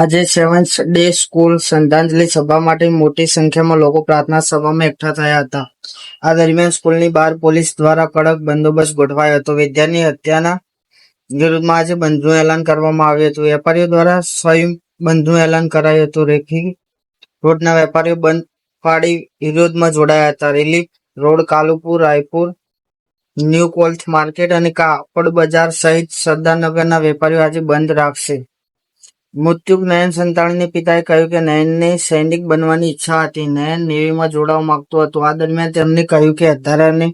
આજે seventh day school શ્રદ્ધાંજલિ સભા માટે મોટી સંખ્યામાં લોકો પ્રાર્થના સભામાં એકઠા થયા હતા. આ દરમિયાન સ્કૂલની બહાર પોલીસ દ્વારા કડક બંદોબસ્ત ગોઠવાયો હતો. વિદ્યાની હત્યાના વિરુદ્ધમાં આજે બંધનું એલાન કરવામાં આવ્યું હતું. વેપારીઓ દ્વારા સ્વયં બંધનું એલાન કરાયું હતું. રેખી રોડના વેપારીઓ બંધ પાડી વિરોધમાં જોડાયા હતા. Relief road Kalupur Raipur, new cloth market અને કાપડ બજાર સહિત સરદારનગરના વેપારીઓ આજે બંધ રાખશે. મૃત્યુક નયન સંતાણીની પિતાએ કહ્યું કે નયનને સૈનિક બનવાની ઈચ્છા હતી. નયન નેવીમાં જોડાવા માંગતો હતો. આ દરમિયાન તેમને કહ્યું કે હત્યારાને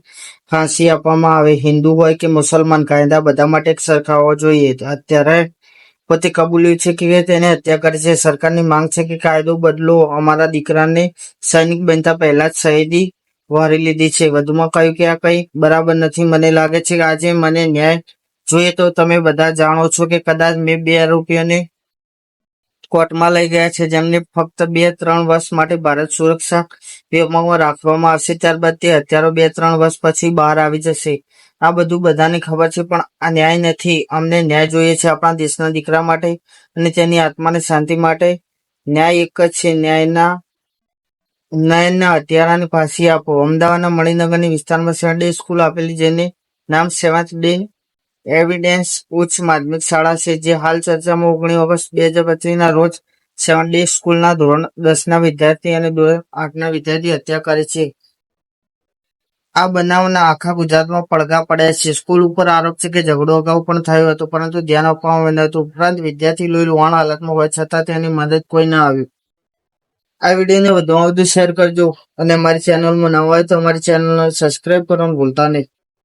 ફાંસી આપવામાં આવે. હિન્દુ હોય કે મુસલમાન, કાયદા બધા માટે એક સરખા હોવા જોઈએ. અત્યારે પોતે કબૂલ્યું છે કે તેને હત્યા કરી છે. સરકારની માંગ છે કે કાયદો બદલો. અમારા દીકરાને સૈનિક બનતા પહેલા જ શહીદી વારી લીધી છે. વધુમાં કહ્યું કે આ કંઈ બરાબર નથી. મને લાગે છે કે આજે મને ન્યાય જોઈએ તો તમે બધા જાણો છો કે કદાચ મેં બે આરોપીઓને કોર્ટમાં લઈ ગયા છે. જેમને ફક્ત બે ત્રણ વર્ષ માટે ભારત સુરક્ષા વિભાગમાં રાખવામાં આવશે. ત્યારબાદ તે હત્યારો બે ત્રણ વર્ષ પછી બહાર આવી જશે. આ બધું બધાને ખબર છે, પણ આ ન્યાય નથી. અમને ન્યાય જોઈએ છે આપણા દેશના દીકરા માટે અને તેની આત્માને શાંતિ માટે. ન્યાય એક જ છે. ન્યાયના નયનના હત્યારાને ફાંસી આપો. અમદાવાદના મણિનગરની વિસ્તારમાં સેવન ડે સ્કૂલ આપેલી જેને નામ સેવન્થ ડે એવિડન્સ ઉચ્ચ માધ્યમિક શાળા છે જે હાલ ચર્ચામાં ઓગણીસ ઓગસ્ટ બે હજાર પચીસના રોજ સેવન ડે સ્કૂલના ધોરણ દસના વિદ્યાર્થી અને ધોરણ આઠના વિદ્યાર્થી હત્યા કરે છે. આ બનાવના આખા ગુજરાતમાં પડઘા પડ્યા છે. સ્કૂલ ઉપર આરોપ છે કે ઝઘડો અગાઉ પણ થયો હતો, પરંતુ ધ્યાન આપવામાં આવ્યું હતું ઉપરાંત વિદ્યાર્થી લોહી લોહાણ હાલતમાં હોય છતાં તેની મદદ કોઈ ના આવ્યું આ વિડીયોને વધુમાં વધુ શેર કરજો અને અમારી ચેનલમાં નવા હોય તો અમારી ચેનલને સબસ્ક્રાઇબ કરવાનું ભૂલતા નહીં.